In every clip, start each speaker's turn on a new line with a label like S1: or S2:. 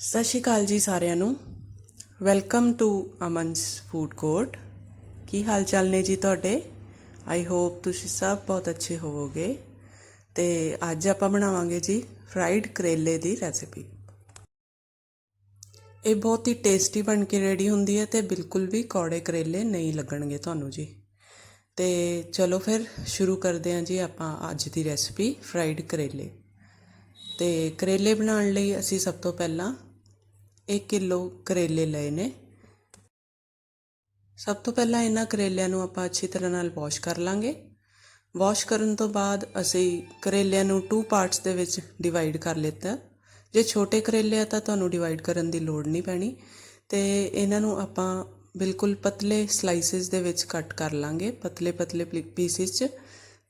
S1: ਸਤਿ ਸ਼੍ਰੀ ਅਕਾਲ ਜੀ ਸਾਰਿਆਂ ਨੂੰ। Welcome to Aman's food court ਕੀ ਹਾਲ ਚਾਲ ਨੇ ਜੀ ਤੁਹਾਡੇ? ਆਈ ਹੋਪ ਤੁਸੀਂ ਸਭ ਬਹੁਤ ਅੱਛੇ ਹੋਵੋਗੇ। ਤੇ ਅੱਜ ਆਪਾਂ ਬਣਾਵਾਂਗੇ ਜੀ ਫਰਾਈਡ ਕਰੇਲੇ ਦੀ ਰੈਸਿਪੀ। ਇਹ ਬਹੁਤ ਹੀ ਟੇਸਟੀ ਬਣ ਕੇ ਰੈਡੀ ਹੁੰਦੀ ਹੈ ਤੇ ਬਿਲਕੁਲ ਵੀ ਕੌੜੇ ਕਰੇਲੇ ਨਹੀਂ ਲੱਗਣਗੇ ਤੁਹਾਨੂੰ ਜੀ। ਤੇ ਚਲੋ ਫਿਰ ਸ਼ੁਰੂ ਕਰਦੇ ਹਾਂ ਜੀ ਆਪਾਂ ਅੱਜ ਦੀ ਰੈਸਿਪੀ ਫਰਾਈਡ ਕਰੇਲੇ। ਤੇ ਕਰੇਲੇ ਬਣਾਉਣ ਲਈ ਅਸੀਂ ਸਭ ਤੋਂ ਪਹਿਲਾਂ 1 ਕਿਲੋ ਕਰੇਲੇ ਲਏ ਨੇ। ਸਭ ਤੋਂ ਪਹਿਲਾਂ ਇਹਨਾਂ ਕਰੇਲਿਆਂ ਨੂੰ ਆਪਾਂ ਅੱਛੀ ਤਰ੍ਹਾਂ ਨਾਲ ਵਾਸ਼ ਕਰ ਲਾਂਗੇ। ਵਾਸ਼ ਕਰਨ ਤੋਂ ਬਾਅਦ ਅਸੀਂ ਕਰੇਲਿਆਂ ਨੂੰ ਟੂ ਪਾਰਟਸ ਦੇ ਵਿੱਚ ਡਿਵਾਈਡ ਕਰ ਲਿੱਤਾ। ਜੇ ਛੋਟੇ ਕਰੇਲੇ ਆ ਤਾਂ ਤੁਹਾਨੂੰ ਡਿਵਾਈਡ ਕਰਨ ਦੀ ਲੋੜ ਨਹੀਂ ਪੈਣੀ। ਤੇ ਇਹਨਾਂ ਨੂੰ ਆਪਾਂ ਬਿਲਕੁਲ ਪਤਲੇ ਸਲਾਈਸਿਸ ਦੇ ਵਿੱਚ ਕੱਟ ਕਰ ਲਾਂਗੇ, ਪਤਲੇ ਪਤਲੇ ਪੀਸਿਸ 'ਚ,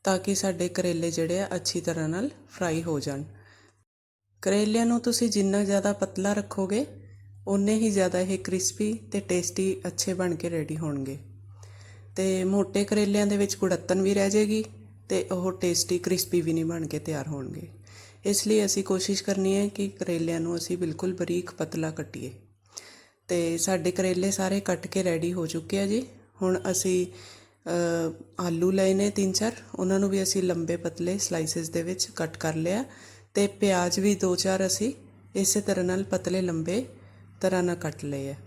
S1: ਤਾਂ ਕਿ ਸਾਡੇ ਕਰੇਲੇ ਜਿਹੜੇ ਆ ਅੱਛੀ ਤਰ੍ਹਾਂ ਨਾਲ ਫਰਾਈ ਹੋ ਜਾਣ। ਕਰੇਲਿਆਂ ਨੂੰ ਤੁਸੀਂ ਜਿੰਨਾ ਜ਼ਿਆਦਾ ਪਤਲਾ ਰੱਖੋਗੇ ਉਨੇ ਹੀ ਜ਼ਿਆਦਾ ਇਹ ਕ੍ਰਿਸਪੀ ਅਤੇ ਟੇਸਟੀ ਅੱਛੇ ਬਣ ਕੇ ਰੈਡੀ ਹੋਣਗੇ। ਅਤੇ ਮੋਟੇ ਕਰੇਲਿਆਂ ਦੇ ਵਿੱਚ ਗੁੜੱਤਨ ਵੀ ਰਹਿ ਜਾਏਗੀ ਅਤੇ ਉਹ ਟੇਸਟੀ ਕ੍ਰਿਸਪੀ ਵੀ ਨਹੀਂ ਬਣ ਕੇ ਤਿਆਰ ਹੋਣਗੇ। ਇਸ ਲਈ ਅਸੀਂ ਕੋਸ਼ਿਸ਼ ਕਰਨੀ ਹੈ ਕਿ ਕਰੇਲਿਆਂ ਨੂੰ ਅਸੀਂ ਬਿਲਕੁਲ ਬਰੀਕ ਪਤਲਾ ਕੱਟੀਏ। ਤੇ ਸਾਡੇ ਕਰੇਲੇ ਸਾਰੇ ਕੱਟ ਕੇ ਰੈਡੀ ਹੋ ਚੁੱਕੇ ਆ ਜੀ। ਹੁਣ ਅਸੀਂ ਆਲੂ ਲਏ ਨੇ ਤਿੰਨ ਚਾਰ, ਉਹਨਾਂ ਨੂੰ ਵੀ ਅਸੀਂ ਲੰਬੇ ਪਤਲੇ ਸਲਾਈਸਿਸ ਦੇ ਵਿੱਚ ਕੱਟ ਕਰ ਲਿਆ। ਤੇ ਪਿਆਜ਼ ਵੀ ਦੋ ਚਾਰ ਅਸੀਂ ਇਸੇ ਤਰ੍ਹਾਂ ਨਾਲ ਪਤਲੇ ਲੰਬੇ ਤਰ੍ਹਾਂ ਨਾਲ ਕੱਟ ਲਏ ਹੈ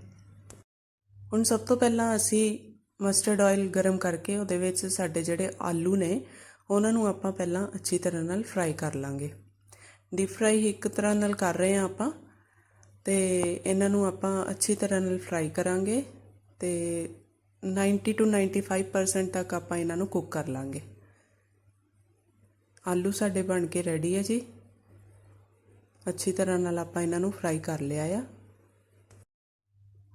S1: ਹੁਣ ਸਭ ਤੋਂ ਪਹਿਲਾਂ ਅਸੀਂ ਮਸਟਰਡ ਆਇਲ ਗਰਮ ਕਰਕੇ ਉਹਦੇ ਵਿੱਚ ਸਾਡੇ ਜਿਹੜੇ ਆਲੂ ਨੇ, ਉਹਨਾਂ ਨੂੰ ਆਪਾਂ ਪਹਿਲਾਂ ਅੱਛੀ ਤਰ੍ਹਾਂ ਨਾਲ ਫਰਾਈ ਕਰ ਲਾਂਗੇ। ਡੀਪ ਫਰਾਈ ਇੱਕ ਤਰ੍ਹਾਂ ਨਾਲ ਕਰ ਰਹੇ ਆ ਆਪਾਂ ਤੇ ਇਹਨਾਂ ਨੂੰ ਆਪਾਂ ਅੱਛੀ ਤਰ੍ਹਾਂ ਨਾਲ ਫਰਾਈ ਕਰਾਂਗੇ ਤੇ 90 ਤੋਂ 95% ਤੱਕ ਆਪਾਂ ਇਹਨਾਂ ਨੂੰ ਕੁੱਕ ਕਰ ਲਾਂਗੇ। ਆਲੂ ਸਾਡੇ ਬਣ ਕੇ ਰੈਡੀ ਹੈ ਜੀ। ਅੱਛੀ ਤਰ੍ਹਾਂ ਨਾਲ ਆਪਾਂ ਇਹਨਾਂ ਨੂੰ ਫਰਾਈ ਕਰ ਲਿਆ ਆ।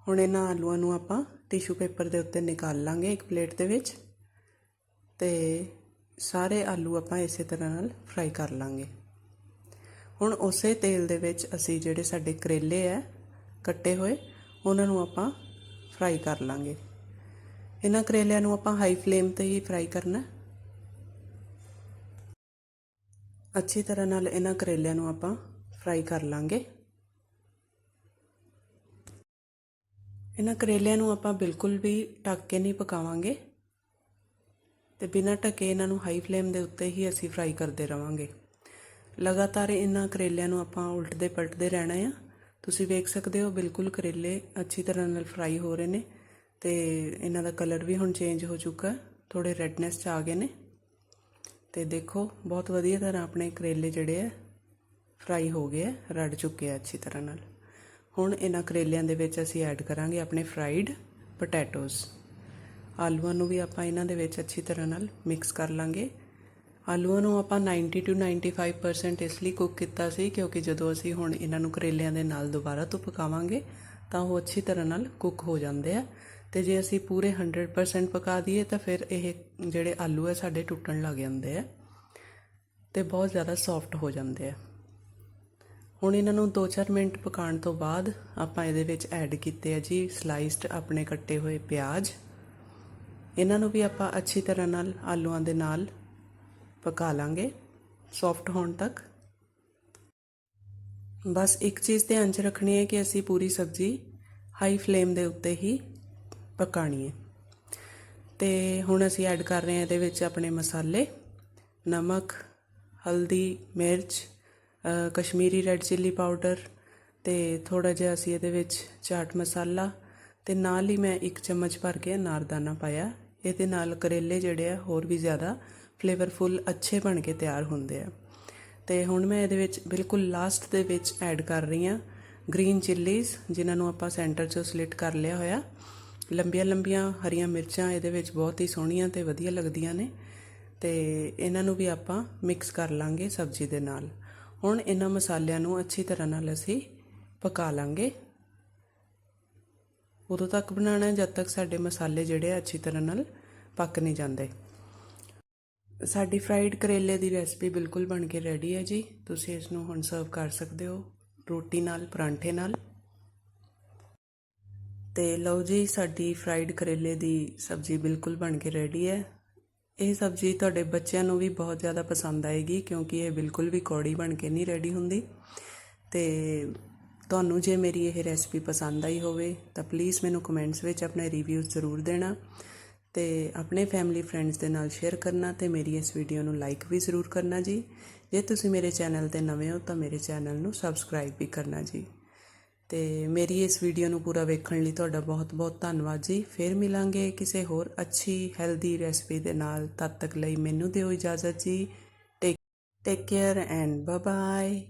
S1: ਹੁਣ ਇਹਨਾਂ ਆਲੂਆਂ ਨੂੰ ਆਪਾਂ ਟਿਸ਼ੂ ਪੇਪਰ ਦੇ ਉੱਤੇ ਨਿਕਾਲ ਲਾਂਗੇ ਇੱਕ ਪਲੇਟ ਦੇ ਵਿੱਚ ਤੇ ਸਾਰੇ ਆਲੂ ਆਪਾਂ ਇਸੇ ਤਰ੍ਹਾਂ ਨਾਲ ਫਰਾਈ ਕਰ ਲਾਂਗੇ। ਹੁਣ ਉਸੇ ਤੇਲ ਦੇ ਵਿੱਚ ਅਸੀਂ ਜਿਹੜੇ ਸਾਡੇ ਕਰੇਲੇ ਆ, ਕੱਟੇ ਹੋਏ, ਉਹਨਾਂ ਨੂੰ ਆਪਾਂ ਫਰਾਈ ਕਰ ਲਾਂਗੇ। ਇਹਨਾਂ ਕਰੇਲਿਆਂ ਨੂੰ ਆਪਾਂ ਹਾਈ ਫਲੇਮ ਤੇ ਹੀ ਫਰਾਈ ਕਰਨਾ। ਅੱਛੀ ਤਰ੍ਹਾਂ ਨਾਲ ਇਹਨਾਂ ਕਰੇਲਿਆਂ ਨੂੰ ਆਪਾਂ ਫਰਾਈ ਕਰ ਲਾਂਗੇ। ਇਹਨਾਂ ਕਰੇਲਿਆਂ ਨੂੰ ਆਪਾਂ ਬਿਲਕੁਲ ਵੀ ਢੱਕ ਕੇ ਨਹੀਂ ਪਕਾਵਾਂਗੇ। ਤੇ ਬਿਨਾਂ ਢੱਕੇ ਇਹਨਾਂ ਨੂੰ ਹਾਈ ਫਲੇਮ ਦੇ ਉੱਤੇ ਹੀ ਅਸੀਂ ਫਰਾਈ ਕਰਦੇ ਰਵਾਂਗੇ। ਲਗਾਤਾਰ ਇਹਨਾਂ ਕਰੇਲਿਆਂ ਨੂੰ ਆਪਾਂ ਉਲਟਦੇ ਪਲਟਦੇ ਰਹਿਣਾ ਆ। ਤੁਸੀਂ ਵੇਖ ਸਕਦੇ ਹੋ ਬਿਲਕੁਲ ਕਰੇਲੇ ਅੱਛੀ ਤਰ੍ਹਾਂ ਨਾਲ ਫਰਾਈ ਹੋ ਰਹੇ ਨੇ ਤੇ ਇਹਨਾਂ ਦਾ ਕਲਰ ਵੀ ਹੁਣ ਚੇਂਜ ਹੋ ਚੁੱਕਾ ਥੋੜੇ ਰੈਡਨੈਸ ਚ ਆ ਗਏ ਨੇ। ਤੇ ਦੇਖੋ ਬਹੁਤ ਵਧੀਆ ਤਰ੍ਹਾਂ ਆਪਣੇ ਕਰੇਲੇ ਜਿਹੜੇ ਆ ਫਰਾਈ ਹੋ ਗਏ ਆ, ਰੜ ਚੁੱਕੇ ਆ ਅੱਛੀ ਤਰ੍ਹਾਂ ਨਾਲ। ਹੁਣ ਇਹਨਾਂ ਕਰੇਲਿਆਂ ਦੇ ਵਿੱਚ ਅਸੀਂ ਐਡ ਕਰਾਂਗੇ ਆਪਣੇ ਫਰਾਈਡ ਪੋਟੈਟੋਸ। ਆਲੂਆਂ ਨੂੰ ਵੀ ਆਪਾਂ ਇਹਨਾਂ ਦੇ ਵਿੱਚ ਅੱਛੀ ਤਰ੍ਹਾਂ ਨਾਲ ਮਿਕਸ ਕਰ ਲਾਂਗੇ। ਆਲੂਆਂ ਨੂੰ ਆਪਾਂ 90 ਤੋਂ 95% ਇਸ ਲਈ ਕੁੱਕ ਕੀਤਾ ਸੀ ਕਿਉਂਕਿ ਜਦੋਂ ਅਸੀਂ ਹੁਣ ਇਹਨਾਂ ਨੂੰ ਕਰੇਲਿਆਂ ਦੇ ਨਾਲ ਦੁਬਾਰਾ ਤੋਂ ਪਕਾਵਾਂਗੇ ਤਾਂ ਉਹ ਅੱਛੀ ਤਰ੍ਹਾਂ ਨਾਲ ਕੁੱਕ ਹੋ ਜਾਂਦੇ ਆ। ਤੇ ਜੇ ਅਸੀਂ ਪੂਰੇ 100% ਪਕਾ ਦਈਏ ਤਾਂ ਫਿਰ ਇਹ ਜਿਹੜੇ ਆਲੂ ਆ, ਸਾਡੇ ਟੁੱਟਣ ਲੱਗ ਜਾਂਦੇ ਆ ਤੇ ਬਹੁਤ ਜ਼ਿਆਦਾ ਸੌਫਟ ਹੋ ਜਾਂਦੇ ਆ। ਹੁਣ ਇਹਨਾਂ ਨੂੰ 2-4 ਮਿੰਟ ਪਕਾਉਣ ਤੋਂ ਬਾਅਦ ਆਪਾਂ ਇਹਦੇ ਵਿੱਚ ਐਡ ਕੀਤੇ ਆ ਜੀ ਸਲਾਈਸਡ ਆਪਣੇ ਕੱਟੇ ਹੋਏ ਪਿਆਜ਼। ਇਹਨਾਂ ਨੂੰ ਵੀ ਆਪਾਂ ਅੱਛੀ ਤਰ੍ਹਾਂ ਨਾਲ ਆਲੂਆਂ ਦੇ ਨਾਲ ਪਕਾ ਲਾਂਗੇ ਸੌਫਟ ਹੋਣ ਤੱਕ। ਬਸ ਇੱਕ ਚੀਜ਼ ਧਿਆਨ 'ਚ ਰੱਖਣੀ ਹੈ ਕਿ ਅਸੀਂ ਪੂਰੀ ਸਬਜ਼ੀ ਹਾਈ ਫਲੇਮ ਦੇ ਉੱਤੇ ਹੀ ਪਕਾਣੀ ਹੈ। ਤੇ ਹੁਣ ਅਸੀਂ ਐਡ ਕਰ ਰਹੇ ਹਾਂ ਇਹਦੇ ਵਿੱਚ ਆਪਣੇ ਮਸਾਲੇ, ਨਮਕ, ਹਲਦੀ, ਮਿਰਚ ਕਸ਼ਮੀਰੀ ਰੈੱਡ ਚਿੱਲੀ ਪਾਊਡਰ ਤੇ ਥੋੜਾ ਜਿਹਾ ਅਸੀਂ ਇਹਦੇ ਵਿੱਚ ਚਾਟ ਮਸਾਲਾ ਤੇ ਨਾਲ ਹੀ ਮੈਂ ਇੱਕ ਚਮਚ ਭਰ ਕੇ ਅਨਾਰਦਾਨਾ ਪਾਇਆ। ਇਹਦੇ ਨਾਲ ਕਰੇਲੇ ਜਿਹੜੇ ਆ ਹੋਰ ਵੀ ਜ਼ਿਆਦਾ ਫਲੇਵਰਫੁਲ ਅੱਛੇ ਬਣ ਕੇ ਤਿਆਰ ਹੁੰਦੇ ਆ। ਤੇ ਹੁਣ ਮੈਂ ਇਹਦੇ ਵਿੱਚ ਬਿਲਕੁਲ ਲਾਸਟ ਦੇ ਵਿੱਚ ਐਡ ਕਰ ਰਹੀ ਹਾਂ ਗ੍ਰੀਨ ਚਿੱਲੀਜ਼ ਜਿਨ੍ਹਾਂ ਨੂੰ ਆਪਾਂ ਸੈਂਟਰ 'ਚੋਂ ਸਲਿਟ ਕਰ ਲਿਆ ਹੋਇਆ। ਲੰਬੀਆਂ ਲੰਬੀਆਂ ਹਰੀਆਂ ਮਿਰਚਾਂ ਇਹਦੇ ਵਿੱਚ ਬਹੁਤ ਹੀ ਸੋਹਣੀਆਂ ਤੇ ਵਧੀਆ ਲੱਗਦੀਆਂ ਨੇ ਤੇ ਇਹਨਾਂ ਨੂੰ ਵੀ ਆਪਾਂ ਮਿਕਸ ਕਰ ਲਾਂਗੇ ਸਬਜ਼ੀ ਦੇ ਨਾਲ। ਹੁਣ ਇਹਨਾਂ ਮਸਾਲਿਆਂ ਨੂੰ ਅੱਛੀ ਤਰ੍ਹਾਂ ਨਾਲ ਅਸੀਂ ਪਕਾ ਲਾਂਗੇ। ਉਦੋਂ ਤੱਕ ਬਣਾਉਣਾ ਜਦ ਤੱਕ ਸਾਡੇ ਮਸਾਲੇ ਜਿਹੜੇ ਅੱਛੀ ਤਰ੍ਹਾਂ ਨਾਲ ਪੱਕ ਨਹੀਂ ਜਾਂਦੇ। ਸਾਡੀ ਫਰਾਈਡ ਕਰੇਲੇ ਦੀ ਰੈਸਪੀ ਬਿਲਕੁਲ ਬਣ ਕੇ ਰੈਡੀ ਹੈ ਜੀ। ਤੁਸੀਂ ਇਸ ਨੂੰ ਹੁਣ ਸਰਵ ਕਰ ਸਕਦੇ ਹੋ ਰੋਟੀ ਨਾਲ, ਪਰਾਂਠੇ ਨਾਲ। ਤੇ ਲਓ ਜੀ, ਸਾਡੀ ਫਰਾਈਡ ਕਰੇਲੇ ਦੀ ਸਬਜ਼ੀ ਬਿਲਕੁਲ ਬਣ ਕੇ ਰੈਡੀ ਹੈ। ਇਹ ਸਬਜ਼ੀ ਤੁਹਾਡੇ ਬੱਚਿਆਂ ਨੂੰ ਵੀ ਬਹੁਤ ਜ਼ਿਆਦਾ ਪਸੰਦ ਆਏਗੀ ਕਿਉਂਕਿ ਇਹ ਬਿਲਕੁਲ ਵੀ ਕੌੜੀ ਬਣ ਕੇ ਨਹੀਂ ਰੈਡੀ ਹੁੰਦੀ। ਤੇ ਤੁਹਾਨੂੰ ਜੇ ਮੇਰੀ ਇਹ ਰੈਸਪੀ ਪਸੰਦ ਆਈ ਹੋਵੇ, ਤਾਂ ਪਲੀਜ਼ ਮੈਨੂੰ ਕਮੈਂਟਸ ਵਿੱਚ ਆਪਣੇ ਰਿਵਿਊਜ਼ ਜ਼ਰੂਰ ਦੇਣਾ ਤੇ ਆਪਣੇ ਫੈਮਿਲੀ ਫਰੈਂਡਸ ਦੇ ਨਾਲ ਸ਼ੇਅਰ ਕਰਨਾ ਤੇ ਮੇਰੀ ਇਸ ਵੀਡੀਓ ਨੂੰ ਲਾਈਕ ਵੀ ਜ਼ਰੂਰ ਕਰਨਾ ਜੀ। ਜੇ ਤੁਸੀਂ ਮੇਰੇ ਚੈਨਲ ਤੇ ਨਵੇਂ ਹੋ, ਤਾਂ ਮੇਰੇ ਚੈਨਲ ਨੂੰ ਸਬਸਕ੍ਰਾਈਬ ਵੀ ਕਰਨਾ ਜੀ। ਅਤੇ ਮੇਰੀ ਇਸ ਵੀਡੀਓ ਨੂੰ ਪੂਰਾ ਵੇਖਣ ਲਈ ਤੁਹਾਡਾ ਬਹੁਤ-ਬਹੁਤ ਧੰਨਵਾਦ ਜੀ। ਫਿਰ ਮਿਲਾਂਗੇ ਕਿਸੇ ਹੋਰ ਅੱਛੀ ਹੈਲਦੀ ਰੈਸਪੀ ਦੇ ਨਾਲ। ਤਦ ਤੱਕ ਲਈ ਮੈਨੂੰ ਦਿਓ ਇਜਾਜ਼ਤ ਜੀ। Take take care and bye bye